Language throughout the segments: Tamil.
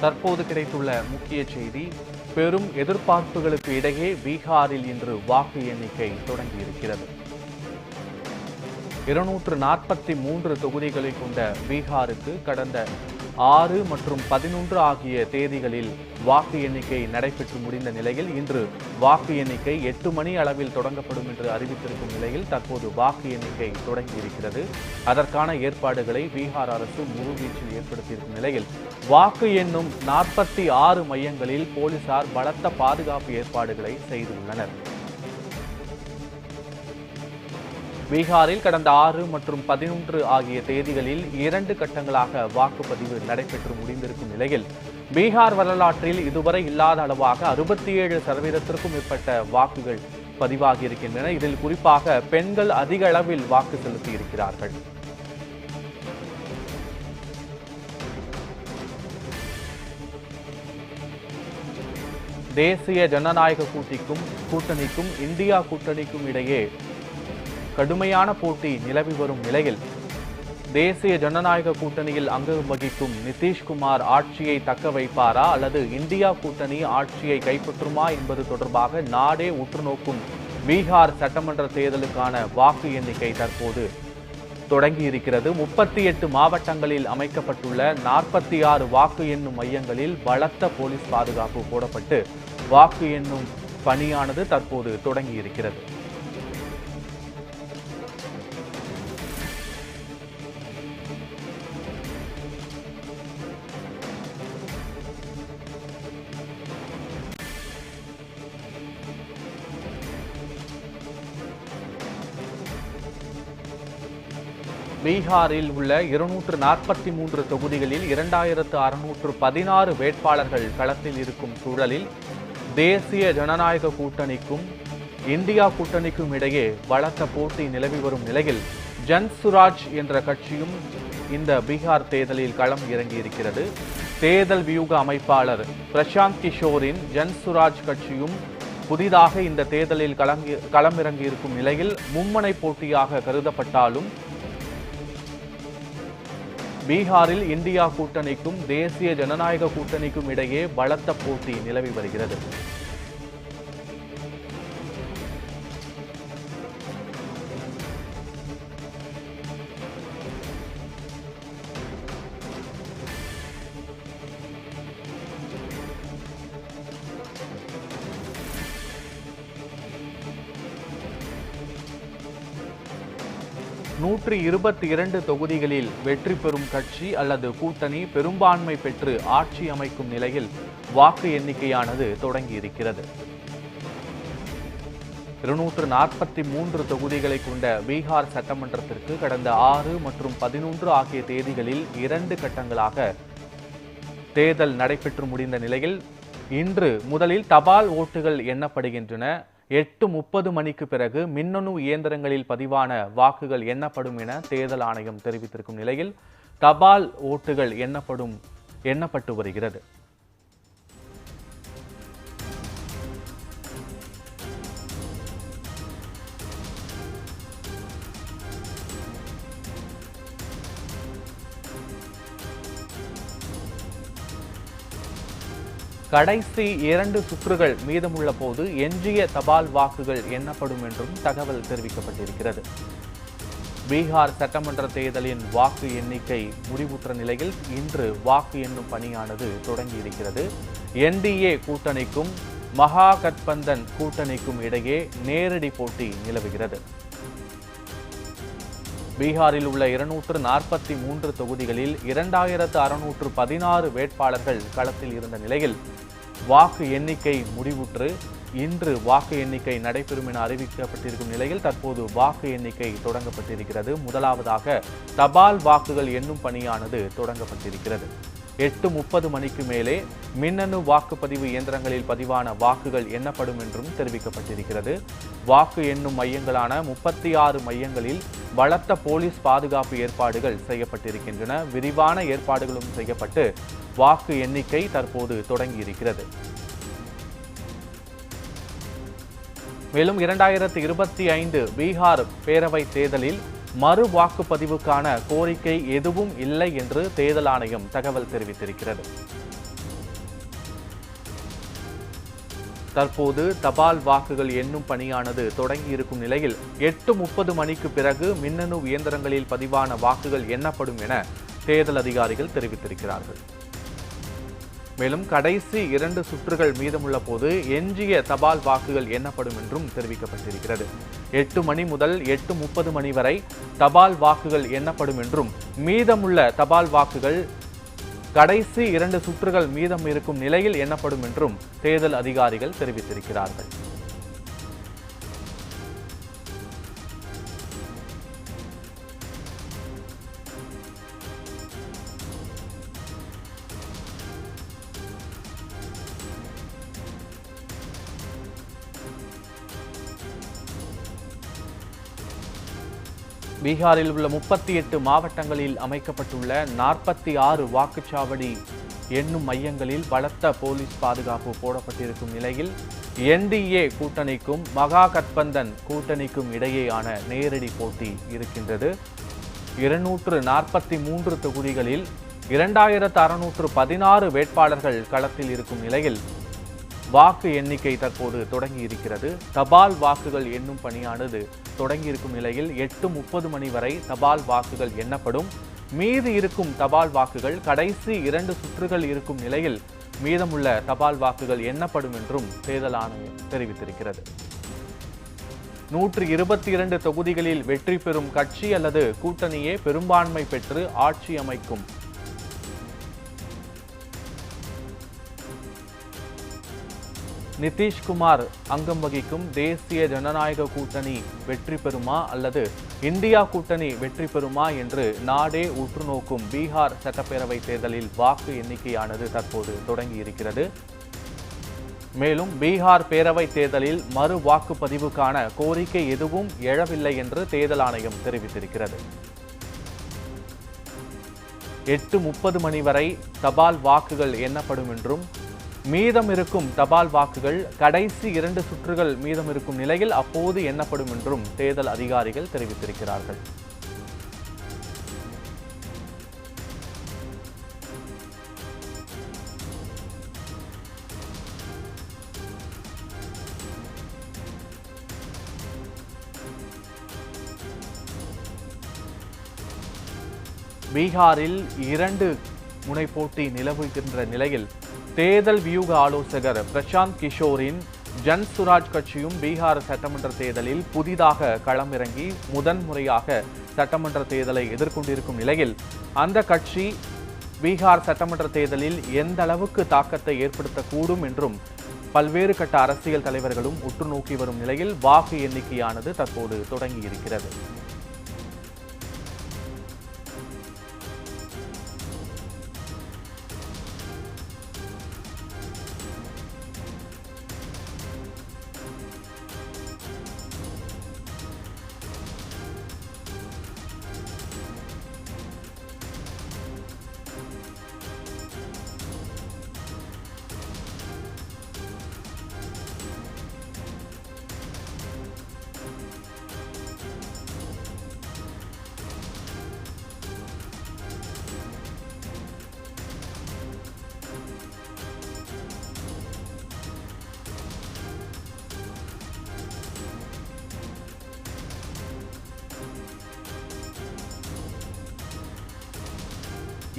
தற்போது கிடைத்துள்ள முக்கிய செய்தி பெரும் எதிர்பார்ப்புகளுக்கு இடையே பீகாரில் இன்று வாக்கு எண்ணிக்கை தொடங்கியிருக்கிறது. இருநூற்று நாற்பத்தி மூன்று தொகுதிகளை கொண்ட பீகாருக்கு கடந்த ஆறு மற்றும் பதினொன்று ஆகிய தேதிகளில் வாக்கு எண்ணிக்கை நடைபெற்று முடிந்த நிலையில் இன்று வாக்கு எண்ணிக்கை எட்டு மணி அளவில் தொடங்கப்படும் என்று அறிவித்திருக்கும் நிலையில் தற்போது வாக்கு எண்ணிக்கை தொடங்கியிருக்கிறது. அதற்கான ஏற்பாடுகளை பீகார் அரசு முழுவீச்சில் ஏற்படுத்தியிருக்கும் நிலையில் வாக்கு எண்ணும் நாற்பத்தி ஆறு மையங்களில் போலீசார் பலத்த பாதுகாப்பு ஏற்பாடுகளை செய்துள்ளனர். பீகாரில் கடந்த ஆறு மற்றும் பதினொன்று ஆகிய தேதிகளில் இரண்டு கட்டங்களாக வாக்குப்பதிவு நடைபெற்று முடிந்திருக்கும் நிலையில் பீகார் வரலாற்றில் இதுவரை இல்லாத அளவாக அறுபத்தி ஏழு சதவீதத்திற்கும் மேற்பட்ட வாக்குகள் பதிவாகியிருக்கின்றன இதில் குறிப்பாக பெண்கள் அதிக அளவில் வாக்கு செலுத்தியிருக்கிறார்கள். தேசிய ஜனநாயக கூட்டிக்கும் கூட்டணிக்கும் இந்தியா கூட்டணிக்கும் இடையே கடுமையான போட்டி நிலவி வரும் நிலையில் தேசிய ஜனநாயக கூட்டணியில் அங்கம் வகிக்கும் நிதிஷ்குமார் ஆட்சியை தக்க வைப்பாரா? அல்லது இந்தியா கூட்டணி ஆட்சியை கைப்பற்றுமா என்பது தொடர்பாக நாடே உற்றுநோக்கும் பீகார் சட்டமன்ற தேர்தலுக்கான வாக்கு எண்ணிக்கை தற்போது தொடங்கி இருக்கிறது முப்பத்தி எட்டு மாவட்டங்களில் அமைக்கப்பட்டுள்ள நாற்பத்தி ஆறு வாக்கு எண்ணும் மையங்களில் பலத்த போலீஸ் பாதுகாப்பு போடப்பட்டு வாக்கு எண்ணும் பணியானது தற்போது தொடங்கி இருக்கிறது பீகாரில் உள்ள இருநூற்று நாற்பத்தி மூன்று தொகுதிகளில் இரண்டாயிரத்து அறுநூற்று பதினாறு வேட்பாளர்கள் களத்தில் இருக்கும் சூழலில் தேசிய ஜனநாயக கூட்டணிக்கும் இந்தியா கூட்டணிக்கும் இடையே பலத்த போட்டி நிலவி வரும் நிலையில் ஜன் சுராஜ் என்ற கட்சியும் இந்த பீகார் தேர்தலில் களம் இறங்கியிருக்கிறது. தேர்தல் வியூக அமைப்பாளர் பிரசாந்த் கிஷோரின் ஜன் சுராஜ் கட்சியும் புதிதாக இந்த தேர்தலில் களங்கி களமிறங்கியிருக்கும் நிலையில் மும்மனை போட்டியாக கருதப்பட்டாலும் பீகாரில் இந்தியா கூட்டணிக்கும் தேசிய ஜனநாயக கூட்டணிக்கும் இடையே பலத்த போட்டி நிலவி வருகிறது. நூற்றி இருபத்தி இரண்டு தொகுதிகளில் வெற்றி பெறும் கட்சி அல்லது கூட்டணி பெரும்பான்மை பெற்று ஆட்சி அமைக்கும் நிலையில் வாக்கு எண்ணிக்கையானது தொடங்கி இருக்கிறது இருநூற்று நாற்பத்தி மூன்று தொகுதிகளை கொண்ட பீகார் சட்டமன்றத்திற்கு கடந்த ஆறு மற்றும் பதினொன்று ஆகிய தேதிகளில் இரண்டு கட்டங்களாக தேர்தல் நடைபெற்று முடிந்த நிலையில் இன்று முதலில் தபால் ஓட்டுகள் எண்ணப்படுகின்றன. எட்டு முப்பது மணிக்கு பிறகு மின்னணு இயந்திரங்களில் பதிவான வாக்குகள் எண்ணப்படும் என தேர்தல் ஆணையம் தெரிவித்திருக்கும் நிலையில் தபால் ஓட்டுகள் எண்ணப்படும் எண்ணப்பட்டு வருகிறது. கடைசி இரண்டு சுற்றுகள் மீதமுள்ள போது எஞ்சிய தபால் வாக்குகள் எண்ணப்படும் என்றும் தகவல் தெரிவிக்கப்பட்டிருக்கிறது. பீகார் சட்டமன்ற தேர்தலின் வாக்கு எண்ணிக்கை முடிவுற்ற நிலையில் இன்று வாக்கு எண்ணும் பணியானது தொடங்கியிருக்கிறது. என்டிஏ கூட்டணிக்கும் மகா கட்பந்தன் கூட்டணிக்கும் இடையே நேரடி போட்டி நிலவுகிறது. பீகாரில் உள்ள இருநூற்று நாற்பத்தி மூன்று தொகுதிகளில் இரண்டாயிரத்து அறுநூற்று பதினாறு வேட்பாளர்கள் களத்தில் இருந்த நிலையில் வாக்கு எண்ணிக்கை முடிவுற்று இன்று வாக்கு எண்ணிக்கை நடைபெறும் என அறிவிக்கப்பட்டிருக்கும் நிலையில் தற்போது வாக்கு எண்ணிக்கை தொடங்கப்பட்டிருக்கிறது. முதலாவதாக தபால் வாக்குகள் எண்ணும் பணியானது தொடங்கப்பட்டிருக்கிறது. எட்டு முப்பது மணிக்கு மேலே மின்னணு வாக்குப்பதிவு இயந்திரங்களில் பதிவான வாக்குகள் எண்ணப்படும் என்றும் தெரிவிக்கப்பட்டிருக்கிறது. வாக்கு எண்ணும் மையங்களான முப்பத்தி ஆறு மையங்களில் பலத்த போலீஸ் பாதுகாப்பு ஏற்பாடுகள் செய்யப்பட்டிருக்கின்றன. விரிவான ஏற்பாடுகளும் செய்யப்பட்டு வாக்கு எண்ணிக்கை தற்போது தொடங்கியிருக்கிறது. மேலும் இரண்டாயிரத்தி இருபத்தி ஐந்து பீகார் பேரவைத் தேர்தலில் மறு வாக்குப்பதிவுக்கான கோரிக்கை எதுவும் இல்லை என்று தேர்தல் ஆணையம் தகவல் தெரிவித்திருக்கிறது. தற்போது தபால் வாக்குகள் எண்ணும் பணியானது தொடங்கியிருக்கும் நிலையில் எட்டு முப்பது மணிக்கு பிறகு மின்னணு இயந்திரங்களில் பதிவான வாக்குகள் எண்ணப்படும் என தேர்தல் அதிகாரிகள் தெரிவித்திருக்கிறார்கள். மேலும் கடைசி இரண்டு சுற்றுகள் மீதமுள்ள போது எஞ்சிய தபால் வாக்குகள் எண்ணப்படும் என்றும் தெரிவிக்கப்பட்டிருக்கிறது. எட்டு மணி முதல் எட்டு முப்பது மணி வரை தபால் வாக்குகள் எண்ணப்படும் என்றும் மீதமுள்ள தபால் வாக்குகள் கடைசி இரண்டு சுற்றுகள் மீதம் இருக்கும் நிலையில் எண்ணப்படும் என்றும் தேர்தல் அதிகாரிகள் தெரிவித்திருக்கிறார்கள். பீகாரில் உள்ள முப்பத்தி எட்டு மாவட்டங்களில் அமைக்கப்பட்டுள்ள நாற்பத்தி ஆறு வாக்குச்சாவடி எண்ணும் மையங்களில் பலத்த போலீஸ் பாதுகாப்பு போடப்பட்டிருக்கும் நிலையில் என்டிஏ கூட்டணிக்கும் மகா கட்பந்தன் கூட்டணிக்கும் இடையேயான நேரடி போட்டி இருக்கின்றது. இருநூற்று நாற்பத்தி மூன்று தொகுதிகளில் இரண்டாயிரத்து அறுநூற்று பதினாறு வேட்பாளர்கள் களத்தில் இருக்கும் நிலையில் வாக்கு எண்ணிக்கை தற்போது தொடங்கி இருக்கிறது தபால் வாக்குகள் எண்ணும் பணியானது தொடங்கி இருக்கும் நிலையில் எட்டு முப்பது மணி வரை தபால் வாக்குகள் எண்ணப்படும். மீதி இருக்கும் தபால் வாக்குகள் கடைசி இரண்டு சுற்றுகள் இருக்கும் நிலையில் மீதமுள்ள தபால் வாக்குகள் எண்ணப்படும் என்றும் தேர்தல் ஆணையம் தெரிவித்திருக்கிறது. நூற்று இருபத்தி இரண்டு தொகுதிகளில் வெற்றி பெறும் கட்சி அல்லது கூட்டணியே பெரும்பான்மை பெற்று ஆட்சி அமைக்கும் நிதிஷ்குமார் அங்கம் வகிக்கும் தேசிய ஜனநாயக கூட்டணி வெற்றி பெறுமா அல்லது இந்தியா கூட்டணி வெற்றி பெறுமா என்று நாடே உற்று நோக்கும் பீகார் சட்டப்பேரவை தேர்தலில் வாக்கு எண்ணிக்கையானது தற்போது தொடங்கி இருக்கிறது மேலும் பீகார் பேரவை தேர்தலில் மறு வாக்குப்பதிவுக்கான கோரிக்கை எதுவும் எழவில்லை என்று தேர்தல் ஆணையம் தெரிவித்திருக்கிறது. எட்டு முப்பது மணி வரை தபால் வாக்குகள் எண்ணப்படும் என்றும் மீதம் இருக்கும் தபால் வாக்குகள் கடைசி இரண்டு சுற்றுகள் மீதம் இருக்கும் நிலையில் அப்போது எண்ணப்படும் என்றும் தேர்தல் அதிகாரிகள் தெரிவித்திருக்கிறார்கள். பீகாரில் இரண்டு முனை போட்டி நிலவுகின்ற நிலையில் தேர்தல் வியூக ஆலோசகர் பிரசாந்த் கிஷோரின் ஜன் சுராஜ் கட்சியும் பீகார் சட்டமன்ற தேர்தலில் புதிதாக களமிறங்கி முதன்முறையாக சட்டமன்ற தேர்தலை எதிர்கொண்டிருக்கும் நிலையில் அந்த கட்சி பீகார் சட்டமன்ற தேர்தலில் எந்த அளவுக்கு தாக்கத்தை ஏற்படுத்தக்கூடும் என்றும் பல்வேறு கட்ட அரசியல் தலைவர்களும் உற்று நோக்கி வரும் நிலையில் வாக்கு எண்ணிக்கையானது தற்போது தொடங்கி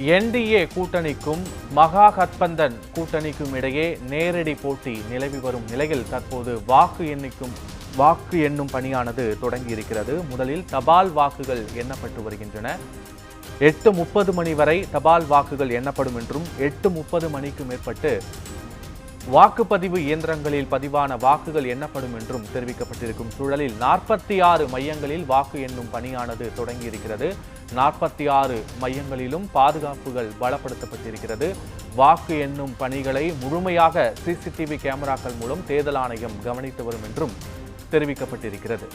என்டிஏ கூட்டணிக்கும் மகா கத்பந்தன் கூட்டணிக்கும் இடையே நேரடி போட்டி நிலவி வரும் நிலையில் தற்போது வாக்கு எண்ணிக்கும் வாக்கு எண்ணும் பணியானது தொடங்கி இருக்கிறது. முதலில் தபால் வாக்குகள் எண்ணப்பட்டு வருகின்றன. எட்டு முப்பது மணி வரை தபால் வாக்குகள் எண்ணப்படும் என்றும் எட்டு முப்பது மணிக்கு மேற்பட்டு வாக்குப்பதிவு இயந்திரங்களில் பதிவான வாக்குகள் எண்ணப்படும் என்றும் தெரிவிக்கப்பட்டிருக்கும் சூழலில் நாற்பத்தி ஆறு மையங்களில் வாக்கு எண்ணும் பணியானது தொடங்கி இருக்கிறது நாற்பத்தி ஆறு மையங்களிலும் பாதுகாப்புகள் பலப்படுத்தப்பட்டிருக்கிறது. வாக்கு எண்ணும் பணிகளை முழுமையாக சிசிடிவி கேமராக்கள் மூலம் தேர்தல் ஆணையம் கவனித்து வரும் என்றும் தெரிவிக்கப்பட்டிருக்கிறது.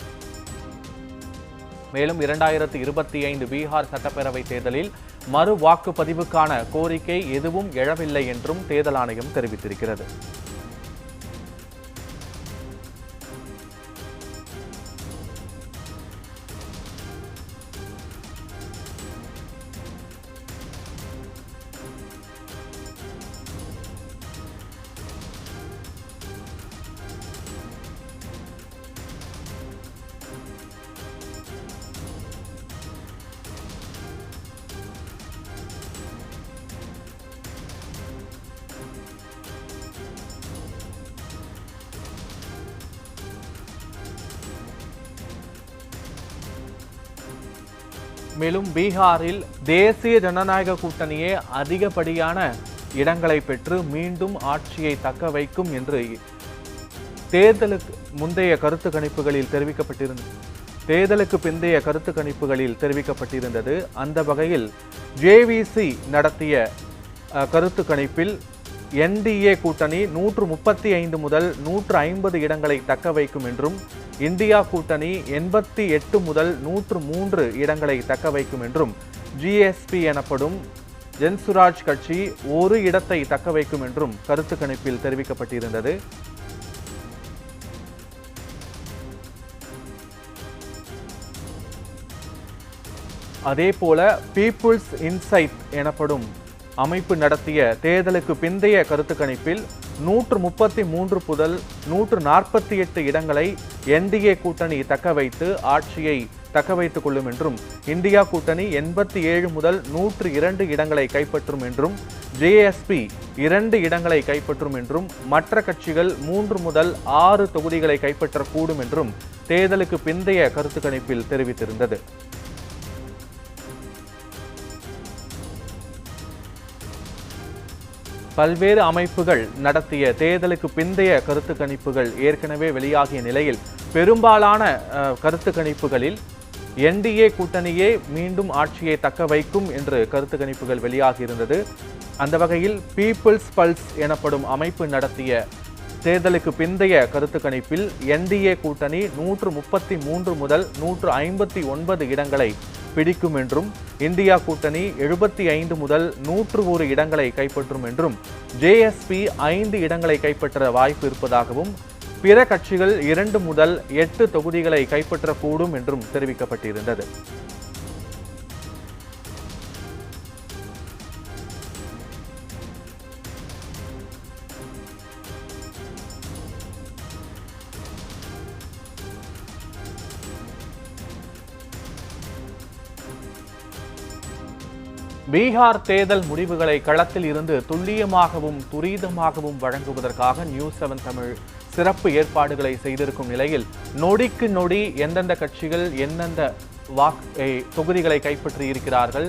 மேலும் இரண்டாயிரத்து இருபத்தி ஐந்து பீகார் சட்டப்பேரவை தேர்தலில் மறு வாக்குப்பதிவுக்கான கோரிக்கை எதுவும் எழவில்லை என்றும் தேர்தல் ஆணையம் தெரிவித்திருக்கிறது. மேலும் பீகாரில் தேசிய ஜனநாயக கூட்டணியே அதிகப்படியான இடங்களை பெற்று மீண்டும் ஆட்சியை தக்க வைக்கும் என்று தேர்தலுக்கு முந்தைய கருத்து கணிப்புகளில் தெரிவிக்கப்பட்டிருந்தது தேர்தலுக்கு பிந்தைய கருத்து கணிப்புகளில் தெரிவிக்கப்பட்டிருந்தது. அந்த வகையில் ஜேவிசி நடத்திய கருத்து கணிப்பில் என்டிஏ கூட்டணி நூற்று முப்பத்தி ஐந்து முதல் நூற்று ஐம்பது இடங்களை தக்க வைக்கும் என்றும் இந்தியா கூட்டணி எண்பத்தி எட்டு முதல் நூற்று மூன்று இடங்களை தக்க வைக்கும் என்றும் ஜிஎஸ்பி எனப்படும் ஜென்சுராஜ் கட்சி ஒரு இடத்தை தக்க வைக்கும் என்றும் கருத்து கணிப்பில் தெரிவிக்கப்பட்டிருந்தது. அதேபோல பீப்புள்ஸ் இன்சைட் எனப்படும் அமைப்பு நடத்திய தேர்தலுக்கு பிந்தைய கருத்து கணிப்பில் நூற்று முப்பத்தி மூன்று முதல் நூற்று நாற்பத்தி எட்டு இடங்களை என்டிஏ கூட்டணி தக்க வைத்து ஆட்சியை தக்க வைத்துக் கொள்ளும் என்றும் இந்தியா கூட்டணி எண்பத்தி ஏழு முதல் நூற்று இரண்டு இடங்களை கைப்பற்றும் என்றும் ஜேஎஸ்பி இரண்டு இடங்களை கைப்பற்றும் என்றும் மற்ற கட்சிகள் மூன்று முதல் ஆறு தொகுதிகளை கைப்பற்றக்கூடும் என்றும் தேர்தலுக்கு பிந்தைய கருத்து கணிப்பில் தெரிவித்திருந்தது. பல்வேறு அமைப்புகள் நடத்திய தேர்தலுக்கு பிந்தைய கருத்து கணிப்புகள் ஏற்கனவே வெளியாகிய நிலையில் பெரும்பாலான கருத்து கணிப்புகளில் என்டிஏ கூட்டணியே மீண்டும் ஆட்சியை தக்க வைக்கும் என்று கருத்து கணிப்புகள் வெளியாகியிருந்தது அந்த வகையில் பீப்புள்ஸ் பல்ஸ் எனப்படும் அமைப்பு நடத்திய தேர்தலுக்கு பிந்தைய கருத்து கணிப்பில் என்டிஏ கூட்டணி நூற்று முப்பத்தி மூன்று முதல் நூற்று ஐம்பத்தி ஒன்பது இடங்களை பிடிக்கும் என்றும் இந்தியா கூட்டணி எழுபத்தி ஐந்து முதல் நூற்று ஒரு இடங்களை கைப்பற்றும் என்றும் ஜேஎஸ்பி ஐந்து இடங்களை கைப்பற்ற வாய்ப்பு இருப்பதாகவும் பிற கட்சிகள் இரண்டு முதல் எட்டு தொகுதிகளை கைப்பற்றக்கூடும் என்றும் தெரிவிக்கப்பட்டிருந்தது. பீகார் தேர்தல் முடிவுகளை களத்தில் இருந்து துல்லியமாகவும் துரிதமாகவும் வழங்குவதற்காக நியூஸ் செவன் தமிழ் சிறப்பு ஏற்பாடுகளை செய்திருக்கும் நிலையில் நொடிக்கு நொடி எந்தெந்த கட்சிகள் எந்தெந்த வாக்கு தொகுதிகளை கைப்பற்றி இருக்கிறார்கள்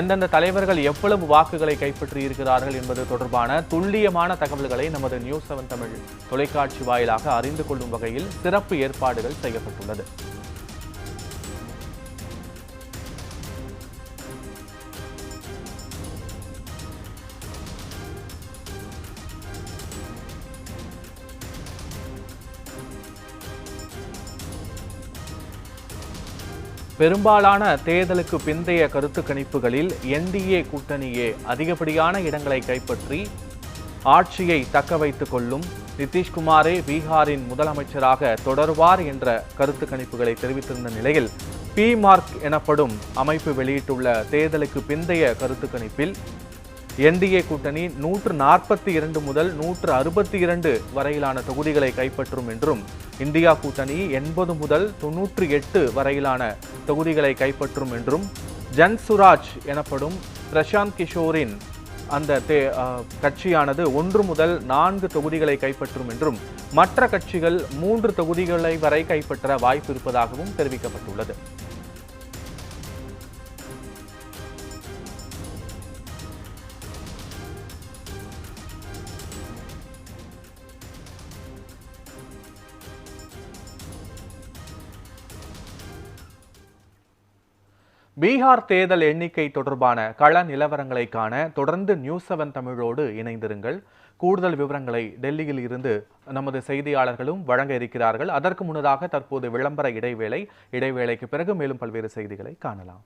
எந்தெந்த தலைவர்கள் எவ்வளவு வாக்குகளை கைப்பற்றி இருக்கிறார்கள் என்பது தொடர்பான துல்லியமான தகவல்களை நமது நியூஸ் செவன் தமிழ் தொலைக்காட்சி வாயிலாக அறிந்து கொள்ளும் வகையில் சிறப்பு ஏற்பாடுகள் செய்யப்பட்டுள்ளது. பெரும்பாலான தேர்தலுக்கு பிந்தைய கருத்து கணிப்புகளில் என்டிஏ கூட்டணியே அதிகப்படியான இடங்களை கைப்பற்றி ஆட்சியை தக்க வைத்துக் கொள்ளும் நிதிஷ்குமாரே பீகாரின் முதலமைச்சராக தொடர்வார் என்ற கருத்து கணிப்புகளை தெரிவித்திருந்த நிலையில் பி மார்க் எனப்படும் அமைப்பு வெளியிட்டுள்ள தேர்தலுக்கு பிந்தைய கருத்து கணிப்பில் என்டிஏ கூட்டணி நூற்று நாற்பத்தி இரண்டு முதல் நூற்று அறுபத்தி இரண்டு வரையிலான தொகுதிகளை கைப்பற்றும் என்றும் இந்தியா கூட்டணி எண்பது முதல் தொன்னூற்று எட்டு வரையிலான தொகுதிகளை கைப்பற்றும் என்றும் ஜன் சுராஜ் எனப்படும் பிரசாந்த் கிஷோரின் அந்த தே- கட்சியானது ஒன்று முதல் நான்கு தொகுதிகளை கைப்பற்றும் என்றும் மற்ற கட்சிகள் மூன்று தொகுதிகளை வரை கைப்பற்ற வாய்ப்பு இருப்பதாகவும் தெரிவிக்கப்பட்டுள்ளது. பீகார் தேர்தல் எண்ணிக்கை தொடர்பான கள நிலவரங்களை காண தொடர்ந்து நியூஸ் செவன் தமிழோடு இணைந்திருங்கள். கூடுதல் விவரங்களை டெல்லியில் இருந்து நமது செய்தியாளர்களும் வழங்க இருக்கிறார்கள். அதற்கு முன்னதாக தற்போது விளம்பர இடைவேளை. இடைவேளைக்கு பிறகு மேலும் பல்வேறு செய்திகளை காணலாம்.